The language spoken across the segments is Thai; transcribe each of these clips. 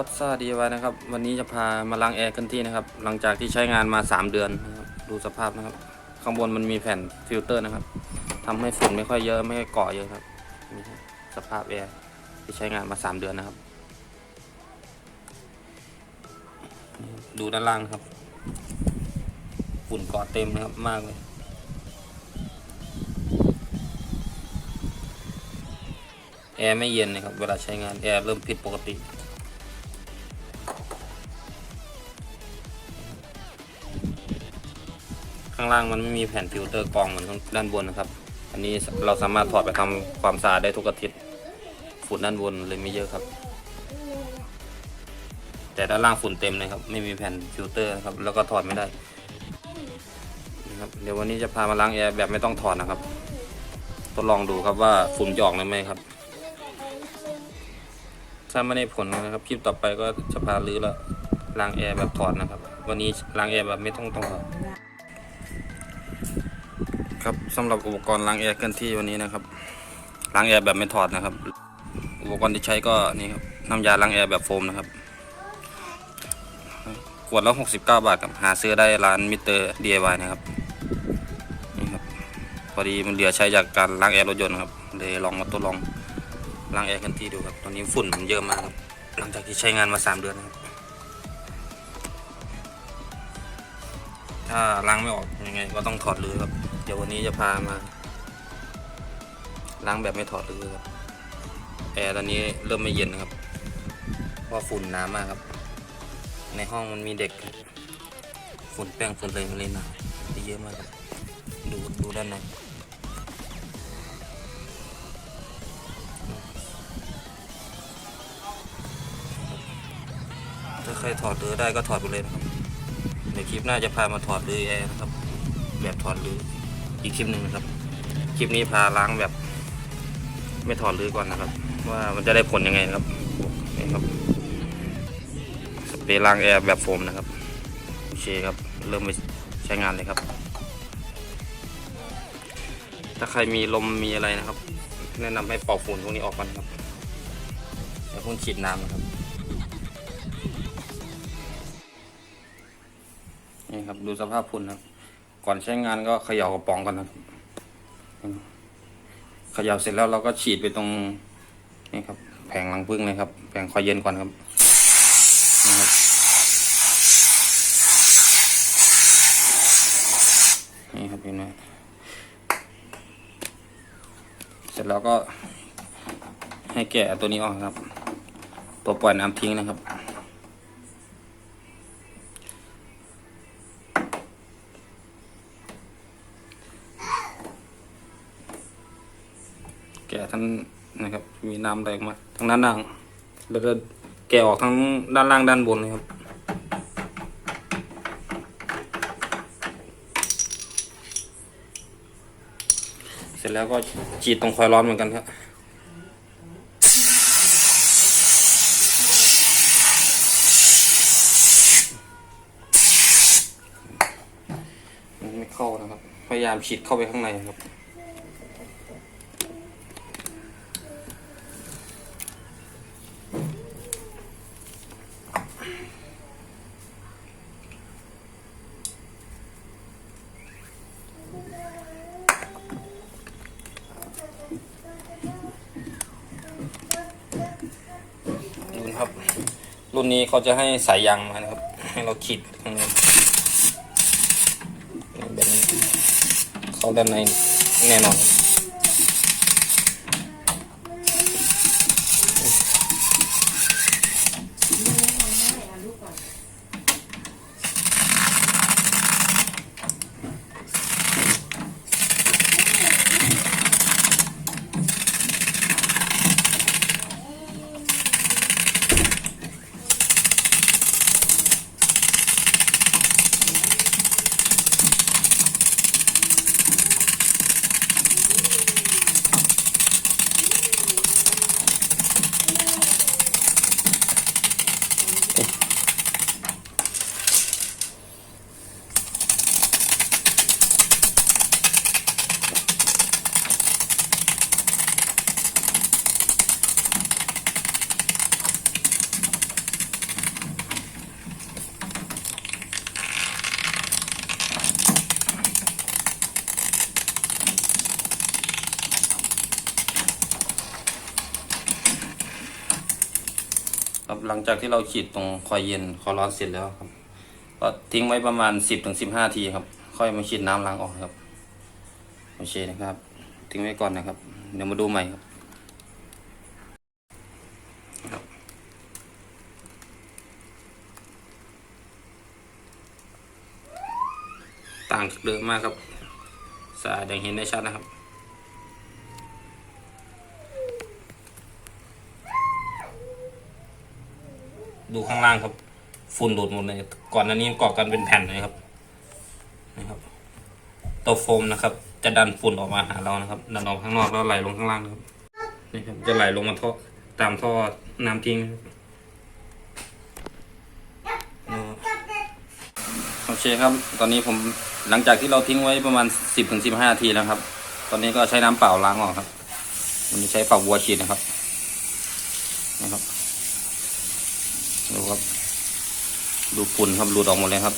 พอดซ่าดีไว้นะครับ วันนี้จะพามาล้างแอร์กันที่นะครับ หลังจากที่ใช้งานมา 3 เดือนนะครับดูสภาพนะครับ ข้างบนมันมีแผ่นฟิลเตอร์นะครับทำให้ฝุ่นไม่ค่อยเยอะไม่ค่อยเกาะเยอะครับนี่สภาพแอร์ที่ใช้งานมา 3 เดือนนะครับ ดูด้านล่างครับ ฝุ่นเกาะเต็มนะครับมากเลยแอร์ไม่เย็นนะครับ เวลาใช้งานแอร์เริ่มผิดปกติ ข้างล่างมันไม่มีแผ่นฟิลเตอร์กรองเหมือนข้งด้านบนนะครับ อันนี้เราสามารถถอดไปทำความสะอาดได้ทุกอาทิตย์ฝุ่นด้านบนเลยไม่เยอะครับ แต่ด้านล่างฝุ่นเต็มเลยครับ ไม่มีแผ่นฟิลเตอร์ครับ แล้วก็ถอดไม่ได้นะครับเดี๋ยววันนี้จะพามาล้างแอร์แบบไม่ต้องถอดนะครับ ทดลองดูครับว่าฝุ่นจะออกหรือไม่ครับ ถ้าไม่ได้ผลนะครับคลิปต่อไปก็จะพาลื้อแล้วล้างแอร์แบบถอดนะครับ วันนี้ล้างแอร์แบบไม่ต้องต้องถอด ครับสำหรับอุปกรณ์ล้างแอร์เคลื่อนที่วันนี้นะครับล้างแอร์แบบไม่ถอดนะครับ อุปกรณ์ที่ใช้ก็นี่ครับน้ำยาล้างแอร์แบบโฟมนะครับขวดละ69 บาทครับหาซื้อได้ร้านมิเตอร์ DIY นะครับนี่ครับพอดีมันเหลือใช้จากการล้างแอร์รถยนต์ครับเลยลองมาทดลองล้างแอร์กันที่ดูครับตอนนี้ฝุ่นมันเยอะมากครับหลังจากที่ใช้งานมาสามเดือนนะครับ ถ้าล้างไม่ออกยังไงก็ต้องถอดรื้อครับ ดี๋ยววันนี้จะพามาล้างแบบไม่ถอดรื้อครับ แอร์ตอนนี้เริ่มไม่เย็นนะครับ เพราะฝุ่นหนามากครับ ในห้องมันมีเด็ก ฝุ่นแป้งฝุ่นอะไมาเลยหนาที่เยอะมากครับดูดูด้านในถ้าใครถอดรือได้ก็ถอดไปเลยนะครับในคลิปหน้าจะพามาถอดรือแอร์นะครับ แบบถอดรือ อีกคลิปหนึ่งนะครับ คลิปนี้พาล้างแบบ ไม่ถอดรือก่อนนะครับ ว่ามันจะได้ผลยังไงนะครับนี่ครับสเปรย์ล้างแอร์แบบโฟมนะครับโอเคครับ เริ่มไปใช้งานเลยครับ ถ้าใครมีลมมีอะไรนะครับ แนะนำให้เป่าฝุ่นพวกนี้ออกก่อนครับอย่าเพิ่งฉีดน้ำนะครับนี่ครับดูสภาพฝุ่นครับ ก่อนใช้งานก็เขย่ากระป๋องก่อนนะครับเขย่าเสร็จแล้วเราก็ฉีดไปตรงนี่ครับ แผงรังผึ้งเลยครับ แผงคอยเย็นก่อนครับนี่ครับนี่ครับเห็นไหมเสร็จแล้วก็ให้แกะตัวนี้ออกครับ ตัวปล่อยน้ำทิ้งนะครับ แกะทั้งนะครับ มีน้ำแรงมากทั้งด้านล่าง แล้วก็แกะออกทั้งด้านล่างด้านบนเลยครับเสร็จแล้วก็ฉีดตรงคอยร้อนเหมือนกันครับไม่เข้านะครับ พยายามฉีดเข้าไปข้างในครับ รุ่นนี้เขาจะให้สายยางมานะครับ ให้เราขีดตรงนแบบนี้ เขาด้านในแน่นอน หลังจากที่เราฉีดตรงคอยเย็นคอยร้อนเสร็จแล้วครับ ก็ทิ้งไว้ประมาณสิบถึงสิบห้าทีครับ ค่อยมาฉีดน้ำล้างออกครับโอเคนะครับ ทิ้งไว้ก่อนนะครับ เดี๋ยวมาดูใหม่ครับครับต่างจากเดิมมากครับสะอาดอย่างเห็นได้ชัดนะครับ ดูข้างล่างครับ ฝุ่นหลุดหมดเลย ก่อนหน้านี้เกาะกันเป็นแผ่นเลยครับนะครับตัวโฟมนะครับ จะดันฝุ่นออกมาหาเรานะครับ ดันออกข้างนอกแล้วไหลลงข้างล่างครับนี่ครับ จะไหลลงมาท่อตามท่อน้ำทิ้งโอเคครับ ตอนนี้ผมหลังจากที่เราทิ้งไว้ประมาณสิบถึงสิบห้าทีแล้วครับ ตอนนี้ก็ใช้น้ำเปล่าล้างออกครับวันนี้ใช้ฝักบัวฉีดนะครับนะครับ ครับ ดูฝุ่นครับหลุดออกหมดเลยครับ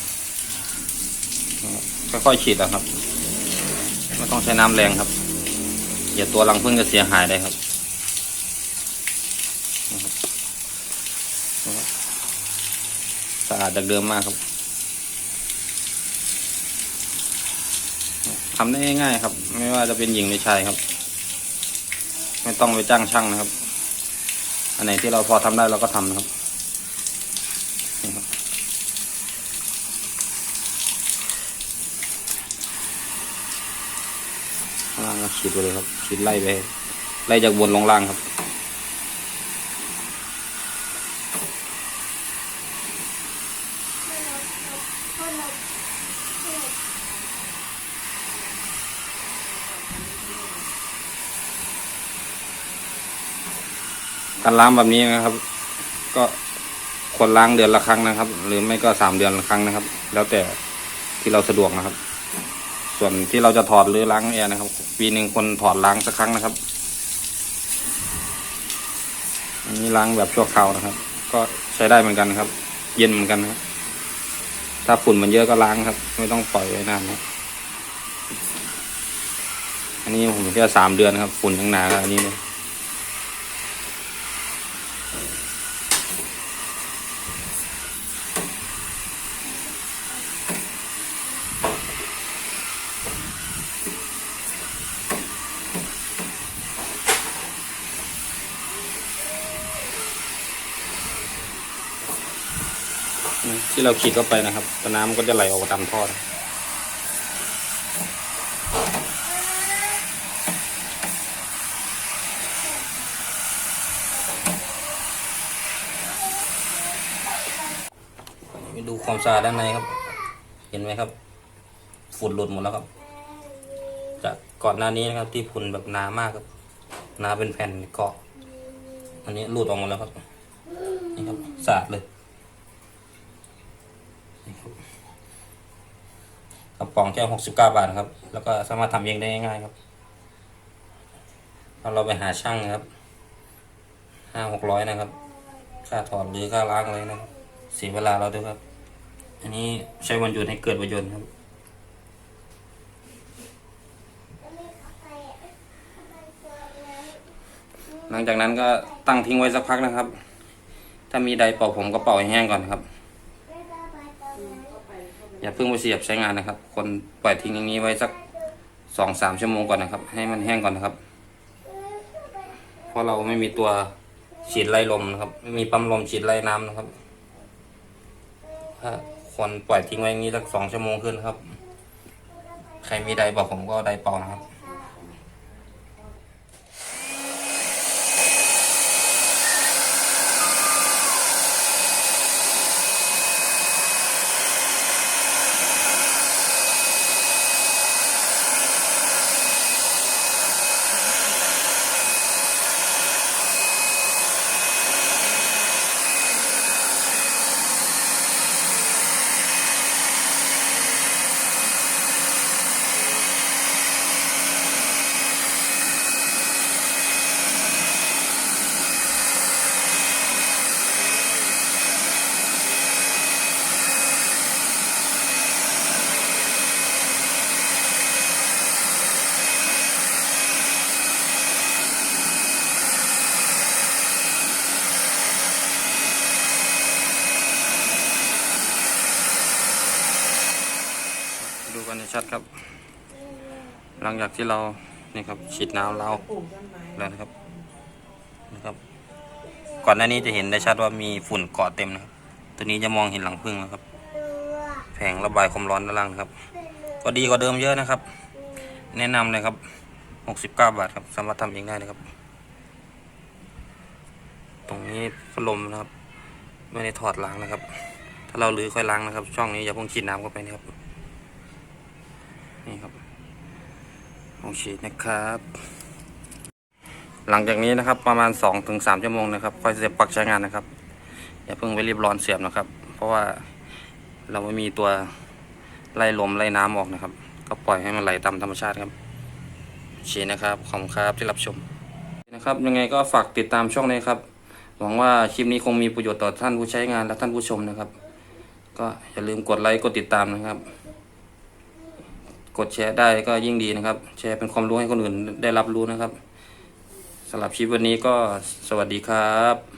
ค่อยๆฉีดนะครับไม่ต้องใช้น้ำแรงครับอย่าตัวรังพึ่งจะเสียหายได้ครับนะครับนะครับสะอาดจากเดิมมากครับทำได้ง่ายๆครับ ไม่ว่าจะเป็นหญิงหรือชายครับ ไม่ต้องไปจ้างช่างนะครับ อันไหนที่เราพอทำได้เราก็ทำนะครับ นี่ครับ ขีดไปเลยครับฉีดไล่ไป ไล่จากบนลงล่างครับ การล้างแบบนี้นะครับ ก็ควรล้างเดือนละครั้งนะครับ หรือไม่ก็สามเดือนละครั้งนะครับ แล้วแต่ที่เราสะดวกนะครับ ส่วนที่เราจะถอดหรือล้างแอร์นะครับ ปีหนึ่งคนถอดล้างสักครั้งนะครับ อันนี้ล้างแบบชั่วคราวนะครับ ก็ใช้ได้เหมือนกันครับ เย็นเหมือนกันครับถ้าฝุ่นมันเยอะก็ล้างครับ ไม่ต้องปล่อยไว้นานนะอันนี้ผมแค่สามเดือนครับ ฝุ่นยังหนาอันนี้เลย ที่เราขีดเข้าไปนะครับแล้วน้ำก็จะไหลออกตามท่อนะดูความสะอาดด้านในครับ เห็นไหมครับ ฝุ่นหลุดหมดแล้วครับ จากก่อนหน้านี้นะครับ ที่ฝุ่นแบบหนามากครับหนาเป็นแผ่นเกาะ อันนี้หลุดออกหมดแล้วครับ นี่ครับสะอาดเลย กระป๋องแค่หกสิบเก้าบาทครับ แล้วก็สามารถทำเองได้ง่ายๆครับถ้าเราไปหาช่างนะครับห้าหกร้อยนะครับ ค่าถอดหรือค่าล้างอะไรนะเสียเวลาเราด้วยครับ อันนี้ใช้วันหยุดให้เกิดประโยชน์ครับหลังจากนั้นก็ตั้งทิ้งไว้สักพักนะครับ ถ้ามีใดเป่าผมก็เป่าให้แห้งก่อนครับ อย่าเพิ่งไปเสียบใช้งานนะครับ คนปล่อยทิ้งอย่างนี้ไว้สักสองสามชั่วโมงก่อนนะครับ ให้มันแห้งก่อนนะครับ เพราะเราไม่มีตัวฉีดไล่ลมนะครับ ไม่มีปั๊มลมฉีดไล่น้ำนะครับ ถ้าคนปล่อยทิ้งไว้อย่างนี้สักสองชั่วโมงขึ้นครับ ใครมีใดบอกผมก็ใดเป่านะครับ ชัดครับ หลังจากที่เรานี่ครับฉีดน้ำเราแล้วนะครับนะครับ ก่อนหน้านี้จะเห็นได้ชัดว่ามีฝุ่นเกาะเต็มนะครับ ตัวนี้จะมองเห็นหลังพึ่งนะครับ แผงระบายความร้อนด้านล่างครับ ก็ดีกว่าเดิมเยอะนะครับ แนะนำเลยครับ69บาทครับ สามารถทำเองได้นะครับ ตรงนี้พัดลมนะครับ ไม่ได้ถอดล้างนะครับ ถ้าเราลื้อค่อยล้างนะครับ ช่องนี้อย่าเพิ่งฉีดน้ำเข้าไปนะครับ นี่ครับลองฉีดนะครับ หลังจากนี้นะครับประมาณ2-3ถึงชั่วโมงนะครับค่อยเสียบปลั๊กใช้งานนะครับ อย่าเพิ่งไปรีบร้อนเสียบนะครับ เพราะว่าเราไม่มีตัวไล่ลมไล่น้ำออกนะครับ ก็ปล่อยให้มันไหลตามธรรมชาติครับฉีดนะครับขอบคุณครับที่รับชมนะครับ ยังไงก็ฝากติดตามช่องนี้ครับ หวังว่าคลิปนี้คงมีประโยชน์ต่อท่านผู้ใช้งานและท่านผู้ชมนะครับ ก็อย่าลืมกดไลค์กดติดตามนะครับ กดแชร์ได้ก็ยิ่งดีนะครับ แชร์เป็นความรู้ให้คนอื่นได้รับรู้นะครับสำหรับคลิปวันนี้ก็สวัสดีครับ